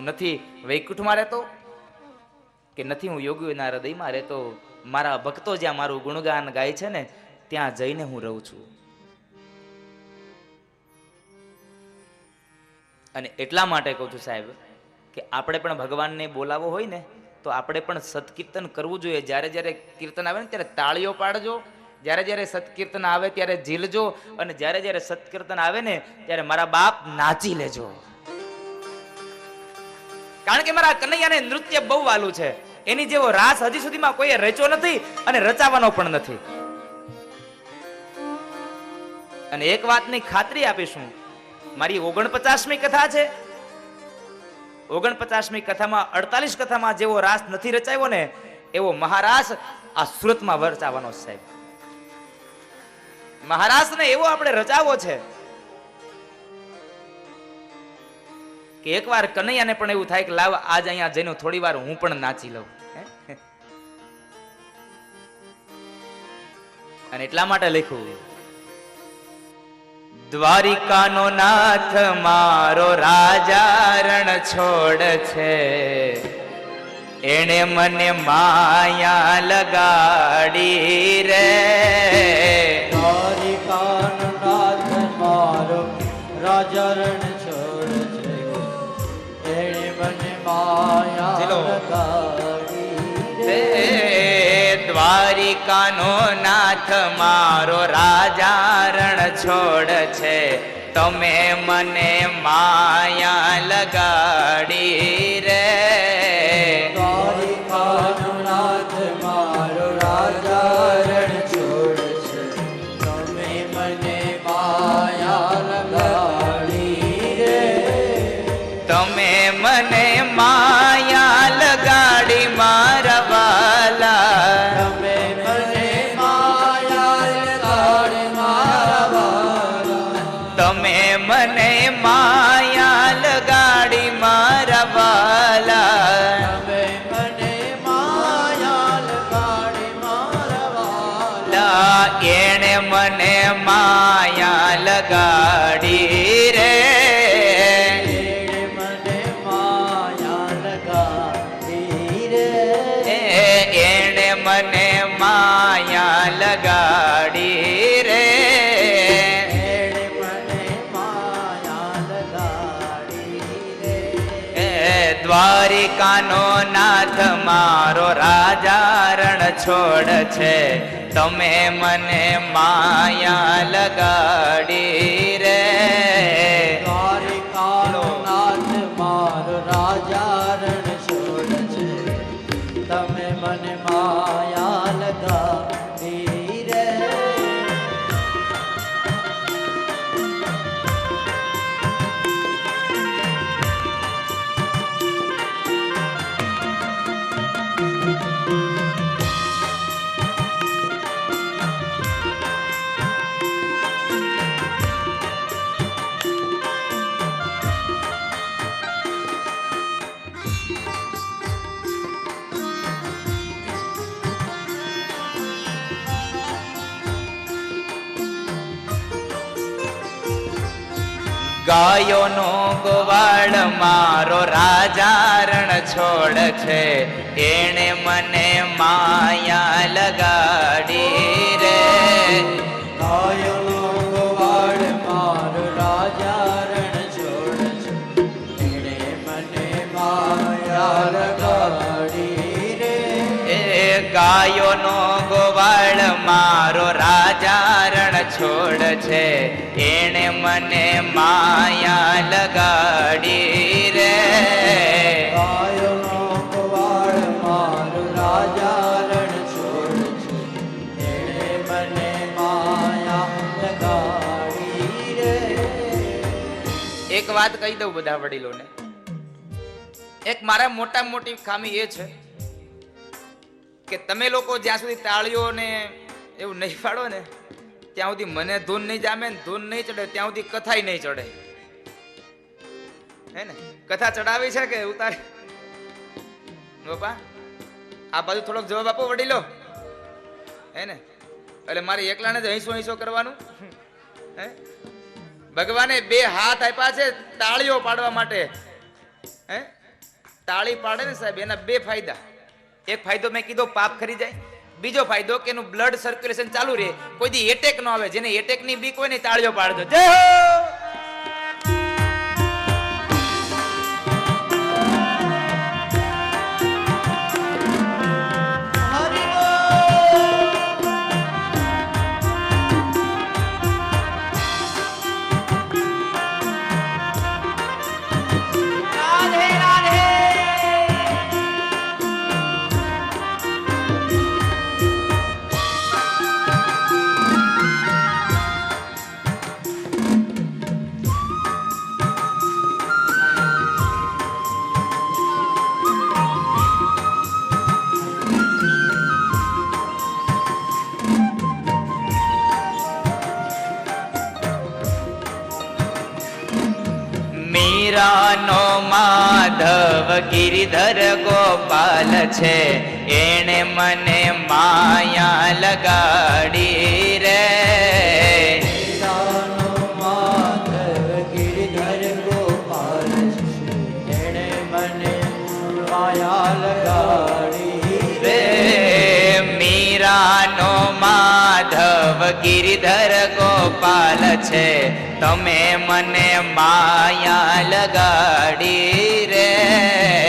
હું નથી વૈકુંઠમાં રહેતો? કે નથી હું યોગીઓના હૃદયમાં રહેતો? મારા ભક્તો જ્યાં મારું ગુણગાન ગાય છે ને, ત્યાં જઈને હું રહું છું. અને એટલા માટે કહું છું સાહેબ, કે આપણે પણ ભગવાનને બોલાવો હોય ને, તો આપણે પણ સત્કીર્તન કરવું જોઈએ. જ્યારે જ્યારે કીર્તન આવે ને, ત્યારે તાળીઓ પાડજો. જ્યારે જ્યારે સત્કીર્તન આવે, ત્યારે ઝીલજો. અને જ્યારે જ્યારે સત્કીર્તન આવે ને, ત્યારે મારા બાપ નાચી લેજો. કારણ કે મારા કનૈયાને નૃત્ય બહુ વાલું છે. એની જેવો રાસ હજી સુધીમાં કોઈએ રચ્યો નથી અને રચાવાનો પણ નથી. અને એક વાતની ખાતરી આપીશું. મારી ઓગણપચાસમી કથા છે. ઓગણપચાસમી કથામાં અડતાલીસ કથામાં જેવો રાસ નથી રચાયો ને, એવો મહારાસ આ સુરતમાં વરચાવાનો સાહેબ. મહારાષ્ટ્રને એવો આપણે રચાવો છે. કે એકવાર કનૈયાને પણ એવું થાય કે લાવ, આજ અહીંયા જઈને થોડી વાર હું પણ નાચી લઉં. અને એટલા માટે લખ્યું, દ્વારિકાનો નાથ મારો રાજા રણ છોડ છે. એણે મને માયા લગાડી રે. દ્વારિકાનો નાથ મારો રાજા દ્વારિકાનો નાથ મારો રાજા રણ છોડ છે તમે મને માયા લગાડી એણે મને માયા મારો રાજા રણ છોડ છે. તમે મને માયા લગાડી. ગાયોનો ગોવાળ મારો રાજારણ છોડ છે. એણે મને માયા લગાડી ગાયોનો ગોવાળ મારો રાજા રણ છોડ છે. એણે મને માયા લગાડી રે. ગાયોનો ગોવાળ મારો રાજા રણ છોડ છે. એણે મને માયા લગાડી રે. એક વાત કહી દઉં બધા વડીલોને. એક મારા મોટા મોટી ખામી એ છે કે તમે લોકો જ્યાં સુધી તાળીઓ ને એવું નહીં પાડો ને, ત્યાં સુધી મને ધૂન નહીં જામે ને ધૂન નહીં ચડે, ત્યાં સુધી કથાય નહીં ચડે. હે ને? કથા ચડાવી છે કે ઉતારી? બાપા આ બાજુ થોડોક જવાબ આપો વડીલો. હે ને? એટલે મારે એકલાને જ હૈસો હૈસો કરવાનું. હે? ભગવાને બે હાથ આપ્યા છે તાળીઓ પાડવા માટે. હે? તાળી પાડે ને સાહેબ, એના બે ફાયદા. એક ફાયદો મેં કીધો, પાપ ખરી જાય. બીજો ફાયદો કે એનું બ્લડ સર્ક્યુલેશન ચાલુ રહે. કોઈ દી એટેક ન આવે. જેને એટેકની બીક હોય ને તાળીઓ પાડજો. જય મીરાનો માધવ ગિરિધર ગોપાલ છે. એણે મને માયા લગાડી રે. ગિરિધર ગોપાલ છે. તમે મને માયા લગાડી રે.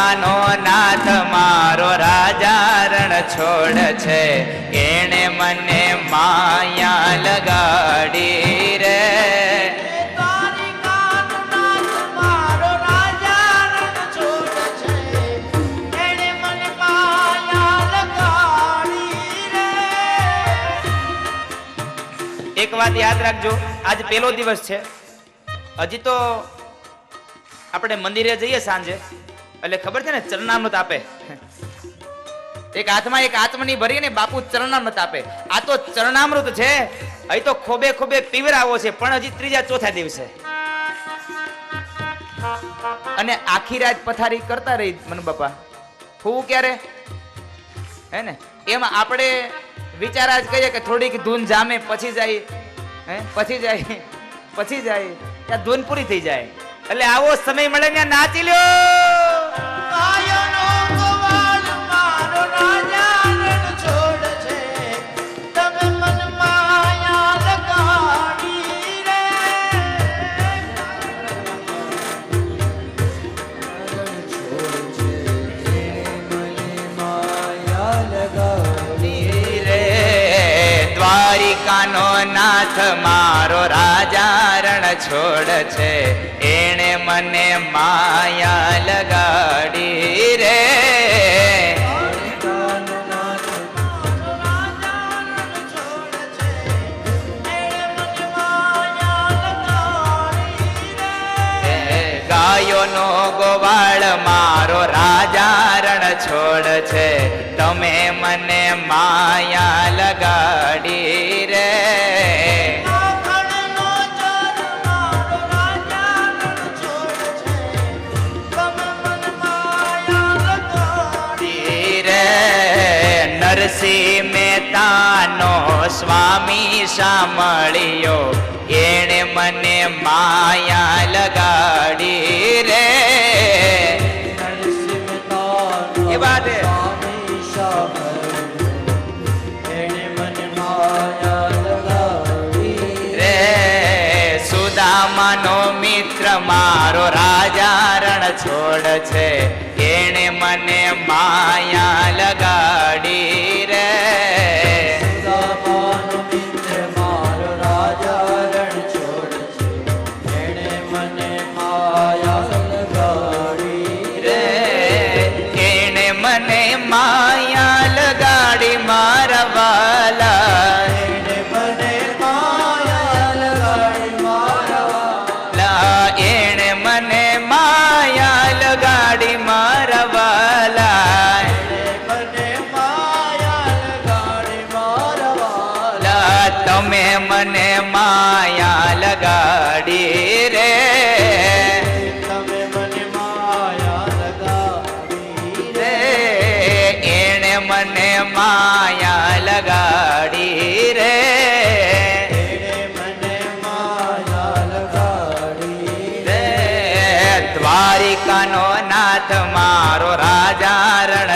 દ્વારિકાનો નાથ મારો રાજા રણ છોડ છે એણે મને માયા લગાડી રે મારો રાજા રણ છોડ છે. એણે મને માયા લગાડી રે. એક વાત યાદ રાખજો, આજ પેલો દિવસ છે. હજી તો આપણે મંદિરે જઈએ સાંજે. એટલે ખબર છે ને ચરણામૃત આપે. એક હાથમાં એક આત્મની ભરીને બાપુ ચરણામૃત આપે. આ તો ચરણામૃત છે. અહીં તો ખોબે ખોબે પીવરાવો છે, પણ હજી ત્રીજા ચોથા દિવસે. અને આખી રાત પથારી કરતા રહી મન બાપા. ફૂવું ક્યારે? હે ને? એમાં આપણે વિચાર જ કહીએ કે થોડીક ધૂન જામે, પછી જાય. હે? પછી જાય. પછી જાય. ત્યાં ધૂન પૂરી થઈ જાય. એટલે આવો સમય મળે ને નાચી લ્યો! દ્વારિકાનો નાથ, મારો રાજા છોડ છે. એણે મને માયા લગાડી રે. ગાયોનો ગોવાળ મારો રાજા રણ છોડ છે. તમે મને માયા સ્વામી સાંભળ્યો. એણે મને માયા લગાડી રે. એ વાત સુદામાનો મિત્ર મારો રાજા રણ છોડ છે. એણે મને માયા લગાડી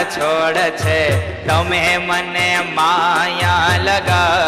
છોડ છે. તમે મને માયા લગાડી.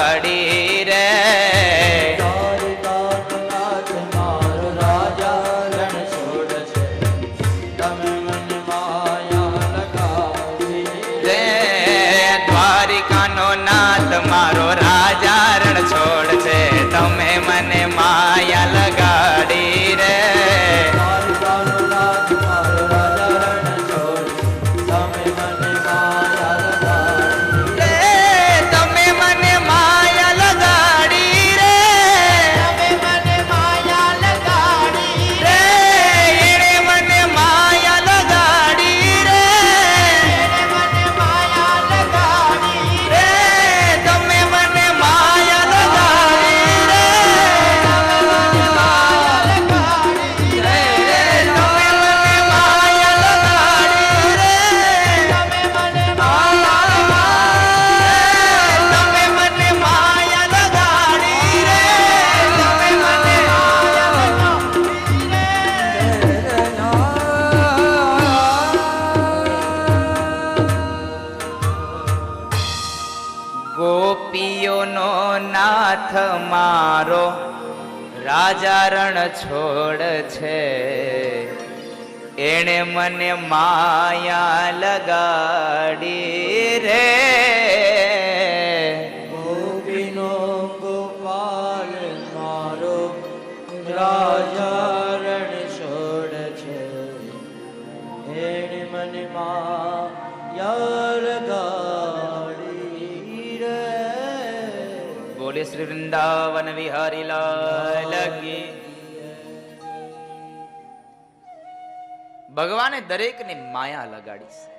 રાજા છોડ છે. એણે મને માયા લગાડી રે. ગોપીનો ગોપાલ મારો રાજા બોલે શ્રી વૃંદાવન વિહારી લાલ ભગવાને દરેકને માયા લગાડી છે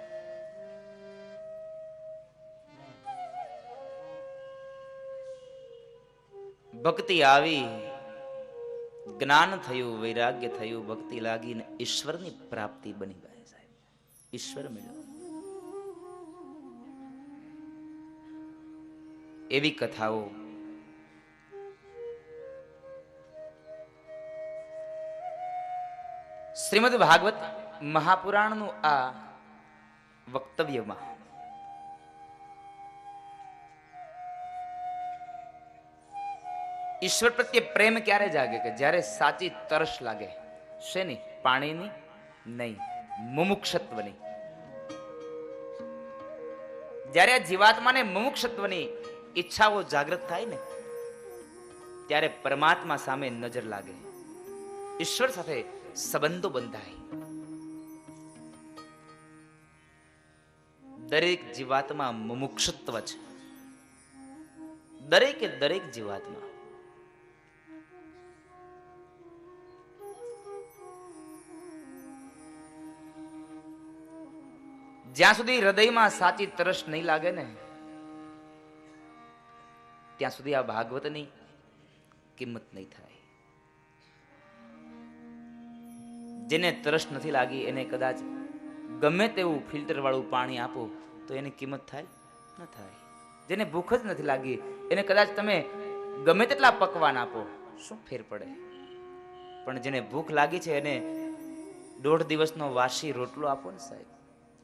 ભક્તિ આવી જ્ઞાન થયું વૈરાગ્ય થયું ભક્તિ લાગીને ઈશ્વરની પ્રાપ્તિ બની ગઈ સાહેબ ઈશ્વર મળ્યો એવી કથાઓ શ્રીમદ ભાગવત મહાપુરાણનું આ વક્તવ્યમાં. ઈશ્વર પ્રત્યે પ્રેમ ક્યારે જાગે કે જ્યારે સાચી તરસ લાગે? શેની? પાણીની? નહીં. મુમુક્ષત્વની. જ્યારે આ જીવાત્માને મુમુક્ષત્વની ઈચ્છાઓ જાગૃત થાય ને, ત્યારે પરમાત્મા સામે નજર લાગે. ઈશ્વર સાથે સંબંધો બંધાય. દરેક જીવાતમાં મુમુક્ષત્વ છે. દરેકે દરેક જીવાતમાં. જ્યાં સુધી હૃદયમાં સાચી તરસ નહીં લાગે ને, ત્યાં સુધી આ ભાગવતની કિંમત નહીં થાય. જેને તરસ નથી લાગી એને કદાચ ગમે તેવું ફિલ્ટરવાળું પાણી આપો, તો એની કિંમત થાય? ન થાય. જેને ભૂખ જ નથી લાગી, એને કદાચ તમે ગમે તેટલા પકવાન આપો, શું ફેર પડે? પણ જેને ભૂખ લાગી છે, એને દોઢ દિવસનો વાસી રોટલો આપો ને સાહેબ,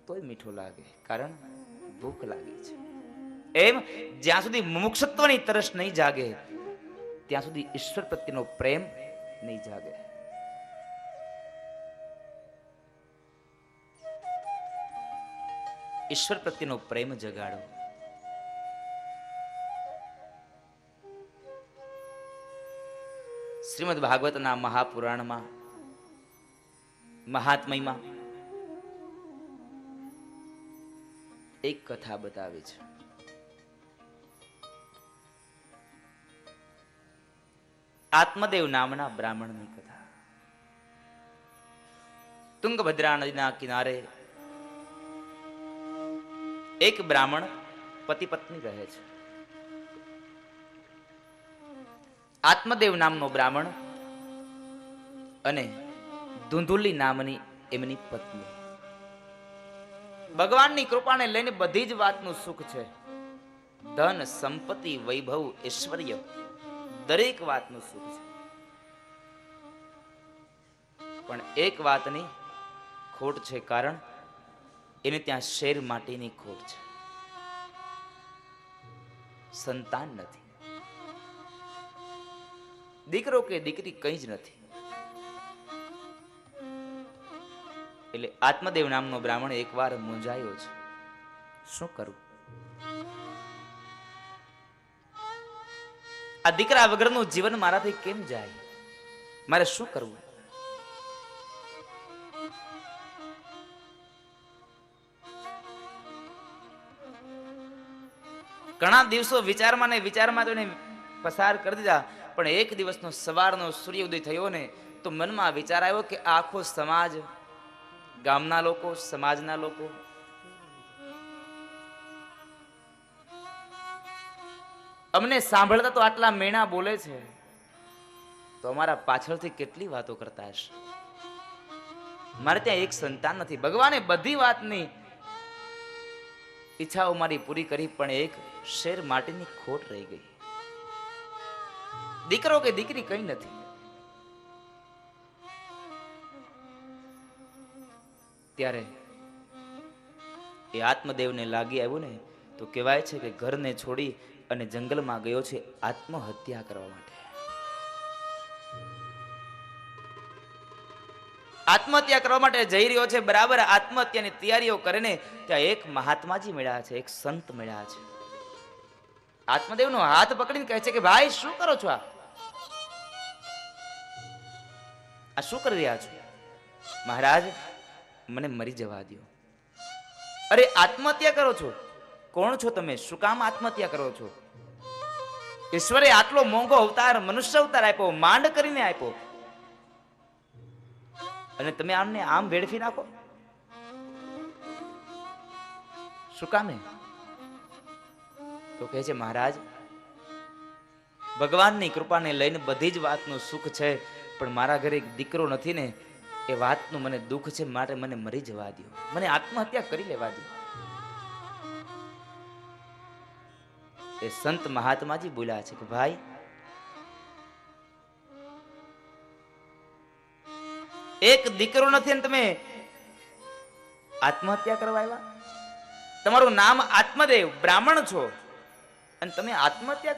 તોય મીઠું લાગે, કારણ ભૂખ લાગી છે. એમ જ્યાં સુધી મુમુક્ષત્વની તરસ નહીં જાગે, ત્યાં સુધી ઈશ્વર પ્રત્યેનો પ્રેમ નહીં જાગે. ઈશ્વર પ્રત્યેનો પ્રેમ જગાડો. શ્રીમદ ભાગવતના મહાપુરાણમાં, મહાત્મયમાં એક કથા બતાવે છે. આત્મદેવ નામના બ્રાહ્મણની કથા. તુંગભદ્રા નદીના કિનારે એક બ્રાહ્મણ પતિ પત્ની રહે છે. આત્મદેવ નામનો બ્રાહ્મણ અને ધુંધુલી નામની એમની પત્ની. ભગવાનની કૃપાને લઈને બધી જ વાતનું સુખ છે. ધન, સંપત્તિ, વૈભવ, ઐશ્વર્ય દરેક વાતનું સુખ છે. પણ એક વાતની ખોટ છે કારણ એને ત્યાં શેર માટેની ખોટ છે. સંતાન નથી. દીકરો કે દીકરી કંઈ જ નથી. એટલે આત્મદેવ નામનો બ્રાહ્મણ એકવાર મૂંઝાયો છે. શું કરું? આ દીકરા વગરનું જીવન મારાથી કેમ જાય? મારે શું કરવું? ઘણા દિવસો વિચારમાં ને વિચારમાં તો એને પસાર કરી દીધા. પણ એક દિવસનો સવારનો સૂર્યોદય થયો ને તો મનમાં વિચાર આવ્યો કે આખો સમાજ, ગામના લોકો, સમાજના લોકો, અમને સાંભળતા તો આટલા મેણા બોલે છે, તો અમારા પાછળથી કેટલી વાતો કરતા હશે? મારે ત્યાં એક સંતાન નથી. ભગવાને બધી વાતની ઈચ્છાઓ મારી પૂરી કરી, પણ એક શેર માટેની ખોટ રહી ગઈ. દીકરો કે દીકરી કઈ નથી. ત્યારે એ આત્મદેવને લાગી આવ્યું ને, તો કહેવાય છે કે ઘરને છોડી અને જંગલમાં ગયો છે આત્મહત્યા કરવા માટે. આત્મહત્યા કરવા માટે જઈ રહ્યો છે, બરાબર? આત્મહત્યાની તૈયારીઓ કરીને ત્યાં એક મહાત્માજી મળ્યા છે, એક સંત મળ્યા છે. આત્મદેવનો હાથ પકડીને કહે છે કે, ભાઈ, શું કરો છો આ? આ શું કરી રહ્યા છો? મહારાજ, મને મરી જવા દો અરે, આત્મહત્યા કરો છો? કોણ છો તમે? શું કામ આત્મહત્યા કરો છો? ઈશ્વરે આટલો મોંઘો અવતાર, મનુષ્ય અવતાર આપ્યો, માંડ કરીને આપ્યો. અને તમે આમને આમ વેડફી નાખો? શું કામે તો કહે છે, મહારાજ, ભગવાનની કૃપાને લઈને બધી જ વાતનું સુખ છે, પણ મારા ઘરે એક દીકરો નથી ને, એ વાતનું મને દુઃખ છે, માટે મને મરી જવા દો મને આત્મહત્યા કરી લેવા દો એ સંત મહાત્માજી બોલ્યા છે કે, ભાઈ એક દીકરો નથી ને તમે આત્મહત્યા કરવા આવ્યા? તમારું નામ આત્મદેવ, બ્રાહ્મણ છો. અને તમે આત્મહત્યા